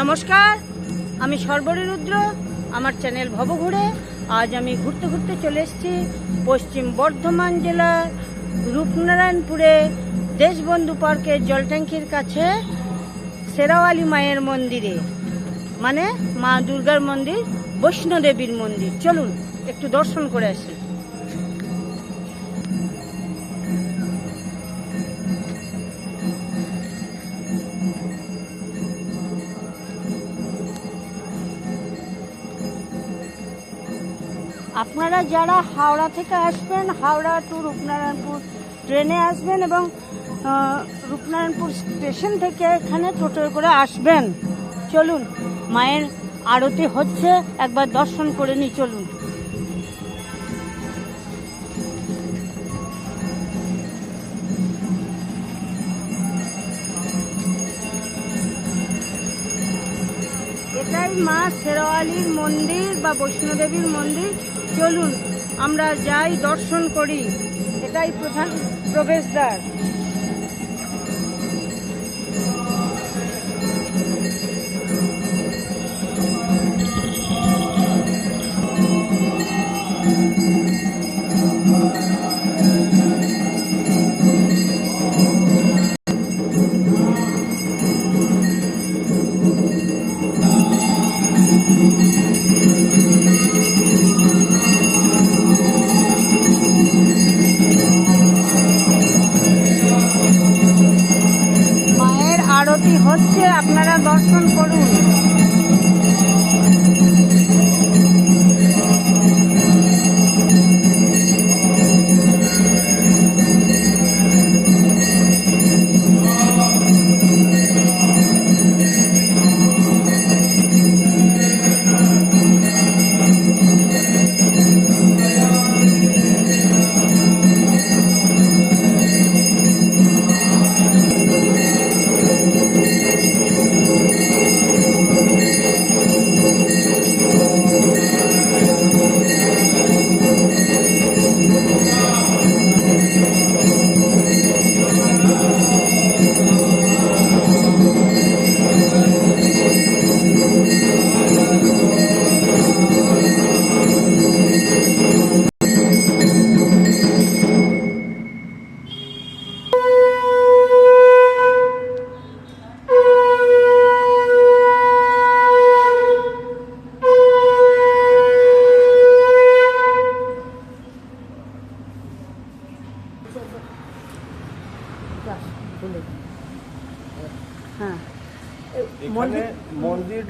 নমস্কার, আমি সর্বরী রুদ্র আমার চ্যানেল ভবঘুরে। আজ আমি ঘুরতে ঘুরতে চলে এসেছি পশ্চিম বর্ধমান জেলার রূপনারায়ণপুরে দেশবন্ধু পার্কের জলট্যাঙ্কির কাছে শেরাওয়ালি মায়ের মন্দিরে মানে মা দুর্গার মন্দির, বৈষ্ণোদেবীর মন্দির। চলুন, একটু দর্শন করে আসি। আপনারা যারা হাওড়া থেকে আসবেন, হাওড়া টু রূপনারায়ণপুর ট্রেনে আসবেন এবং রূপনারায়ণপুর স্টেশন থেকে এখানে টোটোয় করে আসবেন। চলুন, মায়ের আরতি হচ্ছে, একবার দর্শন করে নি চলুন। এটাই মা শেরওয়ালির মন্দির বা বৈষ্ণোদেবীর মন্দির। চলুন আমরা যাই দর্শন করি। এটাই প্রধান প্রবেশদ্বার। হচ্ছে আপনারা দর্শন করুন। হ্যাঁ। এখানে মন্দির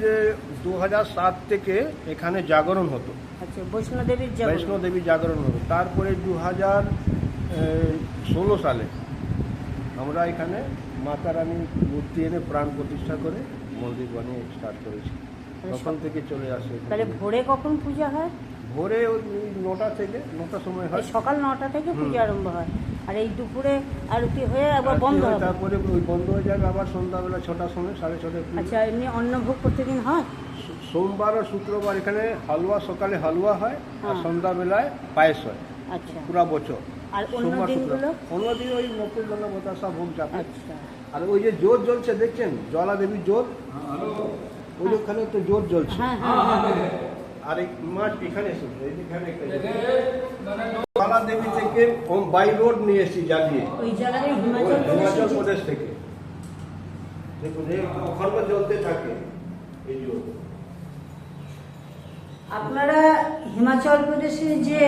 দু সাত থেকে এখানে জাগরণ হতো। আচ্ছা বৈষ্ণোদেবীর জগৎ বৈষ্ণো দেবী জাগরণ হতো। তারপরে দু হাজার ষোলো সালে আমরা এখানে মাতা রানী মূর্তি এনে প্রাণ প্রতিষ্ঠা করে মন্দির বানিয়ে স্টার্ট করেছি। তখন থেকে চলে আসে তাহলে ভোরে কখন পূজা হয়? ভোরে ওই নটা থেকে নটার সময় হয়। সকাল নটা থেকে। পূজা আরম্ভ হয়। আর এই দুপুরে আরতি হয়ে একবার বন্ধ হয়, হবে? তারপরে ওই বন্ধ হয়ে যাবে আবার সন্ধ্যাবেলা ছটার সময় সাড়ে ছটায়। আচ্ছা এমনি অন্নভোগ প্রতিদিন হয়? সোমবার ও শুক্রবার এখানে হালুয়া সকালে হালুয়া হয় আর হ্যাঁ। সন্ধ্যাবেলায় পায়েস হয়। আচ্ছা। পুরা বছর। আর অন্য দিনগুলো? অন্য দিন ওই নকুল জন্য বতাসা ভোগ যাবে আচ্ছা। আর ওই যে জোর জ্বলছে দেখছেন? জলা দেবীর জোর? ওই ওখানে তো জোর জ্বলছে। হ্যাঁ হ্যাঁ হ্যাঁ। আর এই মাছ এখানে এসেছে এখানে জলা দেবী থেকে বাই রোড নিয়ে এসেছি জ্বালিয়ে হিমাচল প্রদেশ থেকে? দেখুন এই অখণ্ড জ্বলতে থাকে আপনারা হিমাচল প্রদেশে যে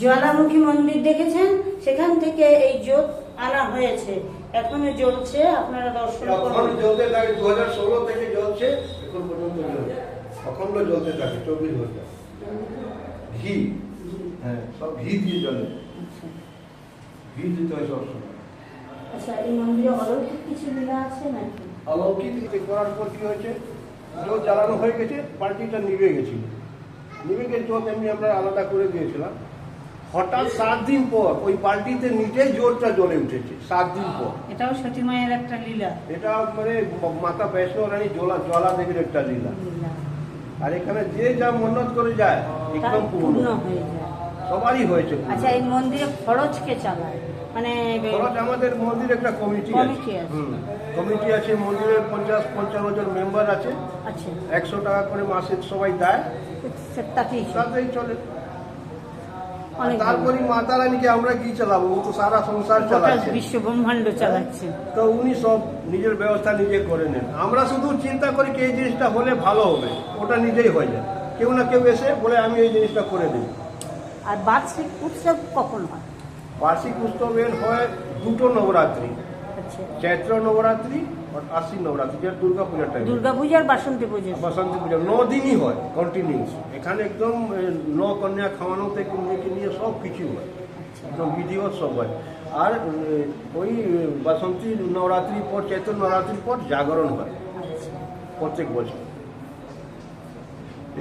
জ্বালামুখী মন্দির দেখেছেন সেখান থেকে এই জোত আনা হয়েছে। এখনও জ্বলছে আপনারা দর্শন করুন। জ্বলতে থাকে দু হাজার ষোলো থেকে জ্বলছে এখন পর্যন্ত জ্বলছে। অখণ্ড জ্বলতে থাকে চব্বিশ ঘণ্টা। ঘি হ্যাঁ সব ঘি দিয়ে জ্বলে। ঘি দিতে হয় সবসময়। আচ্ছা এই মন্দিরে অলৌকিক কিছু লীলা আছে নাকি? অলৌকিক করার পর কি হয়েছে? জোর জ্বালানো হয়ে গেছে পার্টিটা নিভে গেছিল। নিভে গেছে জোর এমনি আমরা আলাদা করে দিয়েছিলাম। হঠাৎ সাত দিন পর ওই পার্টিতে নিজেই জোরটা জ্বলে উঠেছে সাত দিন পর। এটাও সতী মায়ের একটা লীলা। এটা মানে মাতা বৈষ্ণব রানী জলা জলা দেবীর একটা লীলা। আর এখানে যে যা মন্নত করে যায় একদম পূর্ণ পূর্ণ হয়ে যায়। সবারই হয়েছে। আচ্ছা এই মন্দিরে খরচ কে চালায়? মানে খরচ আমাদের মন্দির একটা কমিটি আছে। কমিটি আছে। মন্দিরের পঞ্চাশ পঞ্চান্ন জন মেম্বার আছে। আচ্ছা। একশো টাকা করে মাসে সবাই দেয়। তাতেই চলে। তারপরে মাতা রানীকে আমরা কি চালাবো? ও তো সারা সংসার চালাচ্ছে। বিশ্ব ব্রহ্মাণ্ড চালাচ্ছে। তো উনি সব নিজের ব্যবস্থা নিজে করে নেন। আমরা শুধু চিন্তা করি কি এই জিনিসটা হলে ভালো হবে। ওটা নিজেই হয়ে যায়। কেউ না কেউ এসে বলে আমি এই জিনিসটা করে দিই আর বার্ষিক উৎসব কখন হয়? বার্ষিক উৎসবের হয় দুটো নবরাত্রি। আচ্ছা। চৈত্র নবরাত্রি আর আশ্বিন নবরাত্রি যেটা দুর্গা পূজার টাইম দুর্গাপূজার বাসন্তী পুজো। বসন্ত পূজা ন দিনই হয় কন্টিনিউস এখানে একদম ন কন্যা খাওয়ানো থেকে মেয়েকে নিয়ে সব কিছু হয়। একদম বিধিবৎ সব হয়। আর ওই বাসন্তী নবরাত্রির পর চৈত্র নবরাত্রির পর জাগরণ হয়। আচ্ছা। প্রত্যেক বছর।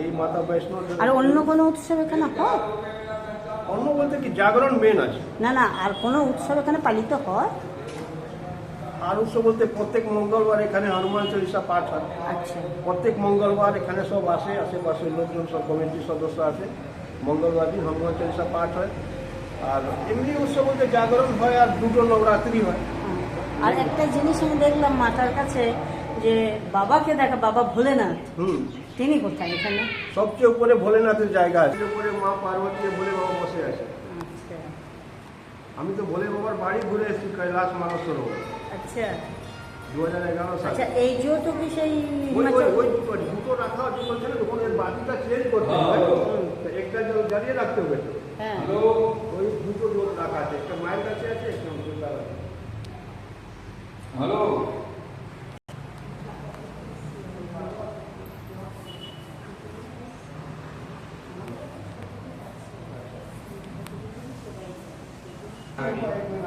এই মাতা বৈষ্ণব আর অন্য কোনো উৎসব এখানে হয়? অন্য বলতে কি জাগরণ মেন আছে? না না আর কোনো উৎসব এখানে পালিত হয়? আর উৎসব বলতে প্রত্যেক মঙ্গলবার এখানে হনুমান চল্লিশা পাঠ হয়। আচ্ছা। প্রত্যেক মঙ্গলবার এখানে সব আসে আশেপাশের লোকজন সব কমিটির সদস্য আছে মঙ্গলবার দিন হনুমান চল্লিশা পাঠ হয়। আর এমনি উৎসব বলতে জাগরণ হয় আর দুটো নবরাত্রি হয়। হ্যাঁ। আর একটা জিনিস আমি দেখলাম মাতার কাছে যে বাবাকে দেখা বাবা ভোলেনাথ। হুম। তিনি কোথায়? এখানে? সবচেয়ে উপরে ভোলেনাথের জায়গা আছে। উপরে মা পার্বতী ভোলে বাবা বসে আছে। আচ্ছা। আমি তো ভোলে বাবার বাড়ি ঘুরে এসেছি কৈলাস মানস সরোবর আচ্ছা। দু হাজার এগারো সালে। আচ্ছা এই কি সেই ওই দুটো দুটো রাখা আছে বলছে না তখন এর বাতিটা চেঞ্জ করতে হবে। একটা যে জ্বালিয়ে রাখতে হবে। হ্যাঁ। ওই দুটো রাখা আছে একটা মায়ের কাছে আছে একটা দুর্গার কাছে।